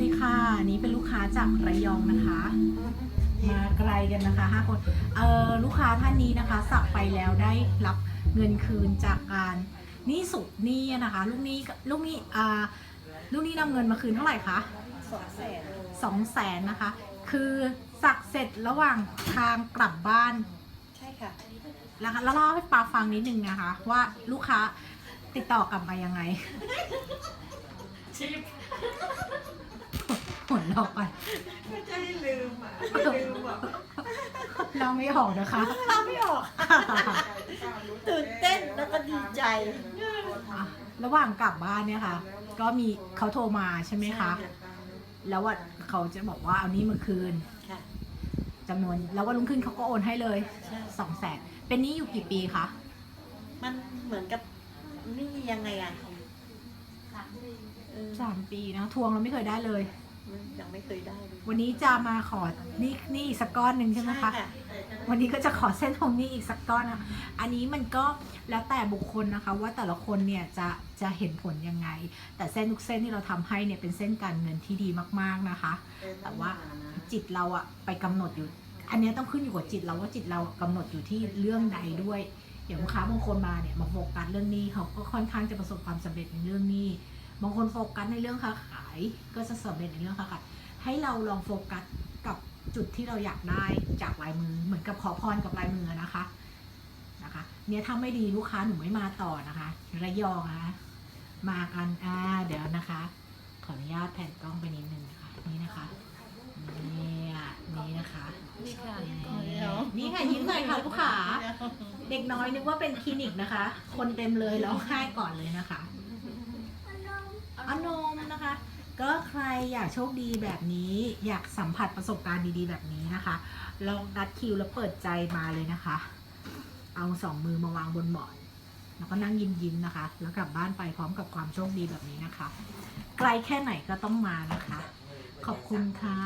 สดีค่ะ นี้เป็นลูกค้าจากระยองนะคะ มาไกลกันนะคะห้าคนเอ่อลูกค้าท่านนี้นะคะสักไปแล้วได้รับเงินคืนจากการนี้สุดหนี่นะคะลูกนี้ลูกนี้อ่าลูกนี้นำเงินมาคืนเท่าไหร่คะสองแสนสองแสนนะคะ คือสักเสร็จระหว่างทางกลับบ้าน ใช่ค่ะนะคะแล้วเล่าให้ปาฟังนิดนึงนะคะ ว่าลูกค้าติดต่อกลับมายังไงชิป ผลออกไป ไม่ใช่ลืมอะลืมอะเราไม่ออกนะคะทำไม่ออกตื่นเต้นแล้วก็ดีใจ อะระหว่างกลับบ้านเนี่ยค่ะ ก็มีเขาโทรมาใช่ไหมคะ แล้วว่าเขาจะบอกว่าเอานี้มาคืนค่ะ จำนวน แล้ววันรุ่งขึ้นเขาก็โอนให้เลยใช่ สองแสนเป็นหนี้อยู่กี่ปีคะมันเหมือนกับนี่ยังไงอะเออสามปีนะทวงเราไม่เคยได้เลยมัน ยังไม่เคยได้เลยวันนี้จะมาขอหนี่นี่อีกสักก้อนหนึ่งใช่ไหมคะ วันนี้ก็จะขอเส้นทองนี้อีกสักก้อนนะอันนี้มันก็แล้วแต่บุคคลนะคะ ว่าแต่ละคนเนี่ยจะจะเห็นผลยังไง แต่เส้นทุกเส้นที่เราทำให้เนี่ยเป็นเส้นการเงินที่ดีมากๆนะคะ แต่ว่าจิตเราอะไปกำหนดอยู่ อันเนี้ยต้องขึ้นอยู่กับจิตเราว่าจิตเรากำหนดอยู่ที่เรื่องใดด้วย อย่างลูกค้าบางคนมาเนี่ยมาโฟกัสเรื่องนี้เขาก็ค่อนข้างจะประสบความสำเร็จในเรื่องนี้ บางคนโฟกัสในเรื่องค้าขายก็จะสำเร็จในเรื่องค้าขายให้เราลองโฟกัสกับจุดที่เราอยากได้จากลายมือเหมือนกับขอพรกับลายมือนะคะนะคะเนี่ยถ้าไม่ดีลูกค้าหนูไม่มาต่อนะคะ ระยองนะคะมากันอ่าเดี๋ยวนะคะ ขออนุญาตแผ่นกล้องไปนิดนึงนะคะนี่นะคะเนี่ยนี่นะคะนี่ค่ะนี่ค่ะยิ้มหน่อยค่ะลูกค้าเด็กน้อยนึกว่าเป็นคลินิกนะคะ คนเต็มเลยร้องไห้ก่อนเลยนะคะเอานมนะคะ ก็ใครอยากโชคดีแบบนี้อยากสัมผัสประสบการณ์ดีๆ แบบนี้นะคะ ลองนัดคิวแล้วเปิดใจมาเลยนะคะ เอาสองมือมาวางบนหมอนแล้วก็นั่งยิ้มยิ้มๆนะคะ แล้วกลับบ้านไปพร้อมกับความโชคดีแบบนี้นะคะ ไกลแค่ไหนก็ต้องมานะคะ ขอบคุณค่ะ